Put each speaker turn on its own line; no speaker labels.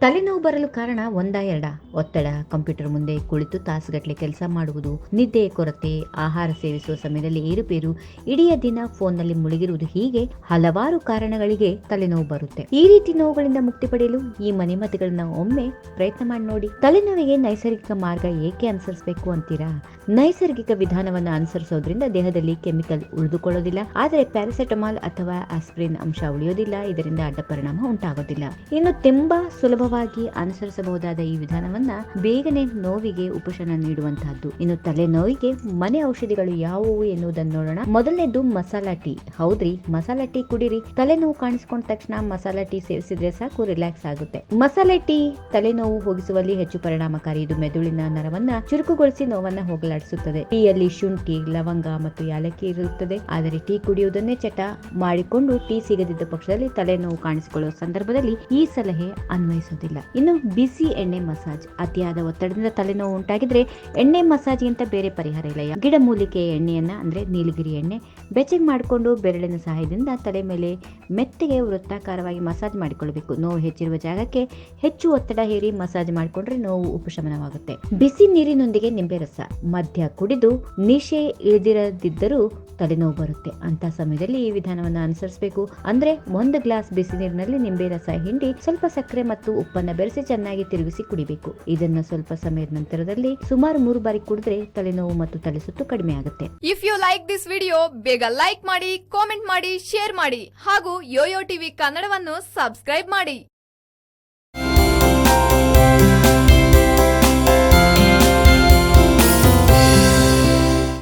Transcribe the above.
ತಲೆನೋವು ಬರಲು ಕಾರಣ ಒಂದ ಎರಡ? ಒತ್ತಡ, ಕಂಪ್ಯೂಟರ್ ಮುಂದೆ ಕುಳಿತು ತಾಸುಗಟ್ಟಲೆ ಕೆಲಸ ಮಾಡುವುದು, ನಿದ್ದೆ ಕೊರತೆ, ಆಹಾರ ಸೇವಿಸುವ ಸಮಯದಲ್ಲಿ ಏರುಪೇರು, ಇಡೀ ದಿನ ಫೋನ್ನಲ್ಲಿ ಮುಳುಗಿರುವುದು ಹೀಗೆ ಹಲವಾರು ಕಾರಣಗಳಿಗೆ ತಲೆನೋವು ಬರುತ್ತೆ. ಈ ರೀತಿ ನೋವುಗಳಿಂದ ಮುಕ್ತಿ ಪಡೆಯಲು ಈ ಮನೆಮದ್ದುಗಳನ್ನ ಒಮ್ಮೆ ಪ್ರಯತ್ನ ಮಾಡಿ ನೋಡಿ. ತಲೆನೋವಿಗೆ ನೈಸರ್ಗಿಕ ಮಾರ್ಗ ಏಕೆ ಅನುಸರಿಸಬೇಕು ಅಂತೀರಾ? ನೈಸರ್ಗಿಕ ವಿಧಾನವನ್ನು ಅನುಸರಿಸೋದ್ರಿಂದ ದೇಹದಲ್ಲಿ ಕೆಮಿಕಲ್ ಉಳಿದುಕೊಳ್ಳೋದಿಲ್ಲ. ಆದರೆ ಪ್ಯಾರಾಸೆಟಮಾಲ್ ಅಥವಾ ಆಸ್ಪ್ರಿನ್ ಅಂಶ ಉಳಿಯೋದಿಲ್ಲ. ಇದರಿಂದ ಅಡ್ಡ ಪರಿಣಾಮ ಉಂಟಾಗೋದಿಲ್ಲ. ಇನ್ನು ತುಂಬಾ ಸುಲಭವಾಗಿ ಅನುಸರಿಸಬಹುದಾದ ಈ ವಿಧಾನವನ್ನ ಬೇಗನೆ ನೋವಿಗೆ ಉಪಶಮನ ನೀಡುವಂತಹದ್ದು. ಇನ್ನು ತಲೆನೋವಿಗೆ ಮನೆ ಔಷಧಿಗಳು ಯಾವುವು ಎನ್ನುವುದನ್ನು ನೋಡೋಣ. ಮೊದಲನೇದು ಮಸಾಲಾ ಟೀ. ಹೌದ್ರಿ, ಮಸಾಲಾ ಟೀ ಕುಡಿರಿ. ತಲೆನೋವು ಕಾಣಿಸಿಕೊಂಡ ತಕ್ಷಣ ಮಸಾಲಾ ಟೀ ಸೇವಿಸಿದ್ರೆ ಸಾಕು, ರಿಲ್ಯಾಕ್ಸ್ ಆಗುತ್ತೆ. ಮಸಾಲೆ ಟೀ ತಲೆನೋವು ಹೋಗಿಸುವಲ್ಲಿ ಹೆಚ್ಚು ಪರಿಣಾಮಕಾರಿ. ಇದು ಮೆದುಳಿನ ನರವನ್ನ ಚುರುಕುಗೊಳಿಸಿ ನೋವನ್ನ ಹೋಗಲಾಡಿಸುತ್ತದೆ. ಟೀಯಲ್ಲಿ ಶುಂಠಿ, ಲವಂಗ ಮತ್ತು ಯಾಲಕ್ಕಿ ಇರುತ್ತದೆ. ಆದರೆ ಟೀ ಕುಡಿಯುವುದನ್ನೇ ಚಟ ಮಾಡಿಕೊಂಡು ಟೀ ಸಿಗದಿದ್ದ ಪಕ್ಷದಲ್ಲಿ ತಲೆನೋವು ಕಾಣಿಸಿಕೊಳ್ಳುವ ಸಂದರ್ಭದಲ್ಲಿ ಈ ಸಲಹೆ ಇನ್ನು ಬಿಸಿ ಎಣ್ಣೆ ಮಸಾಜ್. ಅತಿಯಾದ ಒತ್ತಡದಿಂದ ತಲೆನೋವು ಉಂಟಾಗಿದ್ರೆ ಎಣ್ಣೆ ಮಸಾಜ್ಗಿಂತ ಬೇರೆ ಪರಿಹಾರ ಇಲ್ಲ. ಗಿಡಮೂಲಿಕೆ ಎಣ್ಣೆಯನ್ನ, ಅಂದ್ರೆ ನೀಲಗಿರಿ ಎಣ್ಣೆ, ಬೆಚ್ಚಗೆ ಮಾಡಿಕೊಂಡು ಬೆರಳಿನ ಸಹಾಯದಿಂದ ತಲೆ ಮೇಲೆ ಮೆತ್ತಗೆ ವೃತ್ತಾಕಾರವಾಗಿ ಮಸಾಜ್ ಮಾಡಿಕೊಳ್ಳಬೇಕು ನೋವು ಹೆಚ್ಚಿರುವ ಜಾಗಕ್ಕೆ ಹೆಚ್ಚು ಒತ್ತಡ ಹೇರಿ ಮಸಾಜ್ ಮಾಡಿಕೊಂಡ್ರೆ ನೋವು ಉಪಶಮನವಾಗುತ್ತೆ. ಬಿಸಿ ನೀರಿನೊಂದಿಗೆ ನಿಂಬೆ ರಸ. ಮಧ್ಯ ಕುಡಿದು ನಿಶೆ ಇಳಿದಿರದಿದ್ದರೂ ತಲೆನೋವು ಬರುತ್ತೆ. ಅಂತ ಸಮಯದಲ್ಲಿ ಈ ವಿಧಾನವನ್ನು ಅನುಸರಿಸಬೇಕು. ಅಂದ್ರೆ ಒಂದು ಗ್ಲಾಸ್ ಬಿಸಿ ನೀರಿನಲ್ಲಿ ನಿಂಬೆ ರಸ, ಹಿಂಡಿ ಸ್ವಲ್ಪ ಸಕ್ಕರೆ ಮತ್ತು ಉಪ್ಪನ್ನ ಬೆರೆಸಿ ಚೆನ್ನಾಗಿ ತಿರುಗಿಸಿ ಕುಡಿಬೇಕು. ಇದನ್ನು ಸ್ವಲ್ಪ ಸಮಯದ ನಂತರದಲ್ಲಿ ಸುಮಾರು ಮೂರು ಬಾರಿ ಕುಡಿದ್ರೆ ತಲೆನೋವು ಮತ್ತು ತಲೆ ಸುತ್ತು ಕಡಿಮೆ ಆಗುತ್ತೆ.
If you like this video ಬೇಗ ಲೈಕ್ ಮಾಡಿ ಕಾಮೆಂಟ್ ಮಾಡಿ ಶೇರ್ ಮಾಡಿ. ಹಾಗೂ ಯೋಯೋ ಟಿವಿ ಕನ್ನಡವನ್ನು ಸಬ್ಸ್ಕ್ರೈಬ್ ಮಾಡಿ.